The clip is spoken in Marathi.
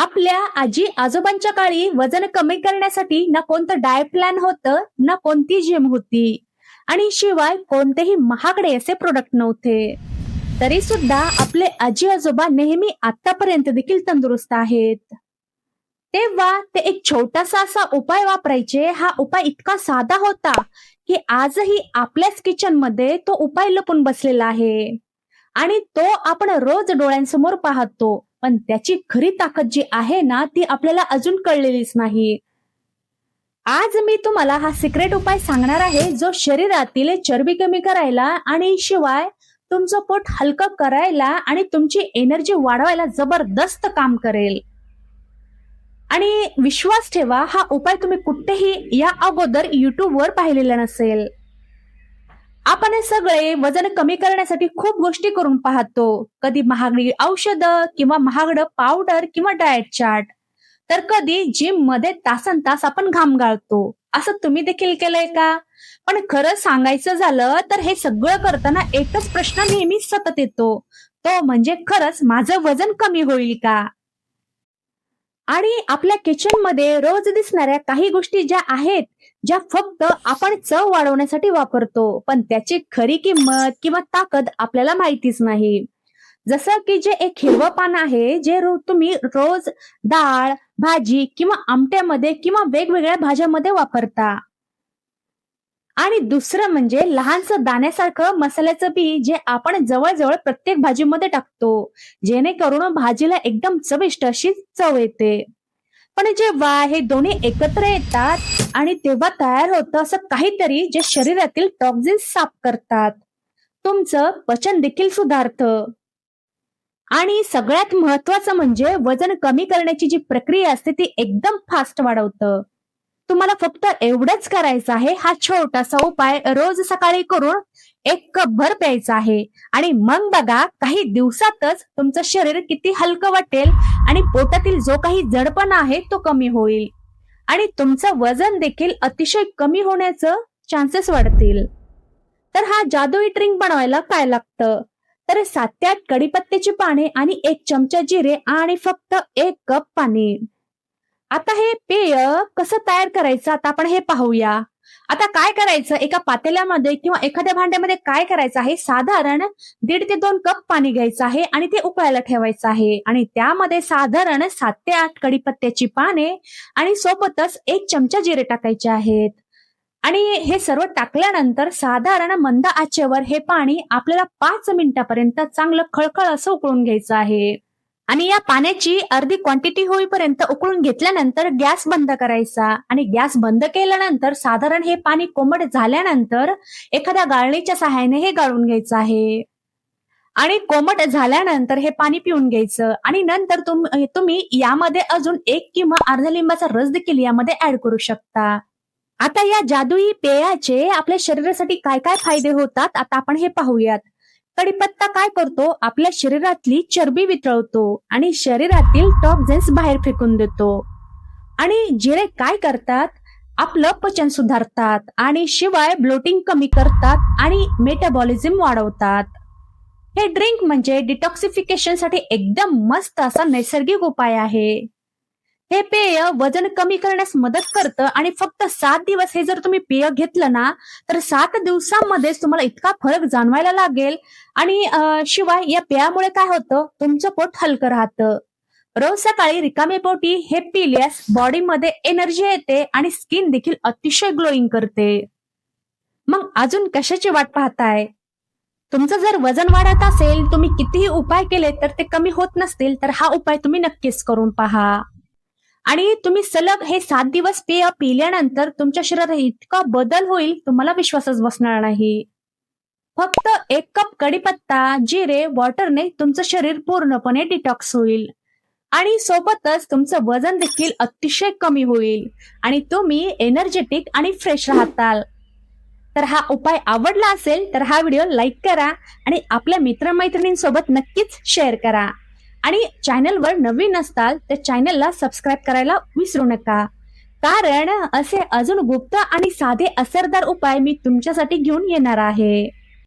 आपल्या आजी आजोबांच्या काळी वजन कमी करण्यासाठी ना कोणतं डाय प्लॅन होतं ना कोणती जिम होती. आणि शिवाय कोणतेही महागडे असे प्रोडक्ट नव्हते. तरी सुद्धा आपले आजी आजोबा नेहमी आतापर्यंत देखील तंदुरुस्त आहेत. तेव्हा ते एक छोटासा असा उपाय वापरायचे. हा उपाय इतका साधा होता की आजही आपल्याच किचनमध्ये तो उपाय लपून बसलेला आहे. आणि तो आपण रोज डोळ्यांसमोर पाहतो. पण त्याची खरी ताकद जी आहे ना ती आपल्याला अजून कळलेलीच नाही. आज मी तुम्हाला हा सिक्रेट उपाय सांगणार आहे जो शरीरातील चरबी कमी करायला आणि शिवाय तुमचं पोट हलकं करायला आणि तुमची एनर्जी वाढवायला जबरदस्त काम करेल. आणि विश्वास ठेवा हा उपाय तुम्ही कुठेही या अगोदर युट्यूबवर पाहिलेला नसेल. आपण हे सगळे वजन कमी करण्यासाठी खूप गोष्टी करून पाहतो. कधी महागडी औषधं किंवा महागड पावडर किंवा डाएट चार्ट तर कधी जिममध्ये तासन तास आपण घाम गाळतो. असं तुम्ही देखील केलंय का? पण खरं सांगायचं झालं तर हे सगळं करताना एकच प्रश्न नेहमी सतत येतो. तो म्हणजे खरंच माझं वजन कमी होईल का? आणि आपल्या किचनमध्ये रोज दिसणाऱ्या काही गोष्टी ज्या आहेत ज्या फक्त आपण चव वाढवण्यासाठी वापरतो पण त्याची खरी किंमत किंवा ताकद आपल्याला माहितीच नाही. जसं की जे एक हिरवं पान आहे जे रो तुम्ही रोज डाळ भाजी किंवा आमट्यामध्ये किंवा वेगवेगळ्या भाज्यामध्ये वापरता. आणि दुसरं म्हणजे लहानसं दाण्यासारखं मसाल्याचं बी जे आपण जवळजवळ प्रत्येक भाजीमध्ये टाकतो जेणेकरून भाजीला एकदम चविष्ट अशी चव येते. पण जेव्हा हे दोन्ही एकत्र येतात आणि तेव्हा तयार होतं असं काहीतरी जे शरीरातील टॉक्झिन्स साफ करतात. तुमचं पचन देखील सुधारतं. आणि सगळ्यात महत्वाचं म्हणजे वजन कमी करण्याची जी प्रक्रिया असते ती एकदम फास्ट वाढवतं. तुम्हाला फक्त एवढंच करायचं आहे. हा छोटासा उपाय रोज सकाळी करून एक कप भर प्यायचा आहे. आणि मग बघा काही दिवसातच तुमचं शरीर किती हलकं वाटेल आणि पोटातील जो काही जडपणा आहे तो कमी होईल. आणि तुमचं वजन देखील अतिशय कमी होण्याचं चान्सेस वाढतील. तर हा जादुई ड्रिंक बनवायला काय लागतं? तर सात ते आठ कडीपत्त्याची पाने आणि एक चमचा जिरे आणि फक्त एक कप पाणी. आता हे पेय कसं तयार करायचं? आता आपण हे पाहूया. आता काय करायचं? एका पातेल्यामध्ये किंवा एखाद्या भांड्यामध्ये काय करायचं आहे? साधारण दीड ते दोन कप पाणी घ्यायचं आहे आणि ते उकळायला ठेवायचं आहे. आणि त्यामध्ये साधारण सात ते आठ कडीपत्त्याची पाने आणि सोबतच एक चमचा जिरे टाकायचे आहेत. आणि हे सर्व टाकल्यानंतर साधारण मंद आचेवर हे पाणी आपल्याला पाच मिनिटापर्यंत चांगलं खळखळ असं उकळून घ्यायचं आहे. आणि या पाण्याची अर्धी क्वांटिटी होईपर्यंत उकळून घेतल्यानंतर गॅस बंद करायचा. आणि गॅस बंद केल्यानंतर साधारण हे पाणी कोमट झाल्यानंतर एखाद्या गाळणीच्या सहाय्याने हे गाळून घ्यायचं आहे. आणि कोमट झाल्यानंतर हे पाणी पिऊन घ्यायचं. आणि नंतर तुम्ही यामध्ये अजून एक किंवा अर्धा लिंबाचा रस देखील यामध्ये ऍड करू शकता. आता या जादुई पेयाचे आपल्या शरीरासाठी काय काय फायदे होतात? आता आपण हे पाहूयात. कडीपत्ता काय करतो? आपल्या शरीरातली चरबी वितळवतो आणि शरीरातील टॉक्झिन्स बाहेर फेकून देतो. आणि जिरे काय करतात? आपलं पचन सुधारतात आणि शिवाय ब्लोटिंग कमी करतात आणि मेटाबॉलिझम वाढवतात. हे ड्रिंक म्हणजे डिटॉक्सिफिकेशनसाठी एकदम मस्त असा नैसर्गिक उपाय आहे. हे पेय वजन कमी करण्यास मदत करतं आणि फक्त सात दिवस हे जर तुम्ही पेय घेतलं ना तर सात दिवसांमध्येच तुम्हाला इतका फरक जाणवायला लागेल. आणि शिवाय या पेयामुळे काय होतं? तुमचं पोट हलकं राहतं. रोज सकाळी रिकामे पोटी हे पिल्यास बॉडीमध्ये एनर्जी येते आणि स्किन देखील अतिशय ग्लोईंग करते. मग अजून कशाची वाट पाहताय? तुमचं जर वजन वाढत असेल तुम्ही कितीही उपाय केले तर ते कमी होत नसतील तर हा उपाय तुम्ही नक्कीच करून पहा. आणि तुम्ही सलग हे सात दिवस पेय पिल्यानंतर तुमच्या शरीरात इतका बदल होईल तुम्हाला विश्वासच बसणार नाही. फक्त एक कप कडीपत्ता जिरे वॉटरने तुमचं शरीर पूर्णपणे डिटॉक्स होईल. आणि सोबतच तुमचं वजन देखील अतिशय कमी होईल. आणि तुम्ही एनर्जेटिक आणि फ्रेश राहताल. तर हा उपाय आवडला असेल तर हा व्हिडिओ लाईक करा आणि आपल्या मित्रमैत्रिणींसोबत नक्कीच शेअर करा. आणि चॅनलवर नवीन असताल तर चॅनलला सबस्क्राईब करायला विसरू नका. कारण असे अजून गुप्त आणि साधे असरदार उपाय मी तुमच्यासाठी घेऊन येणार आहे.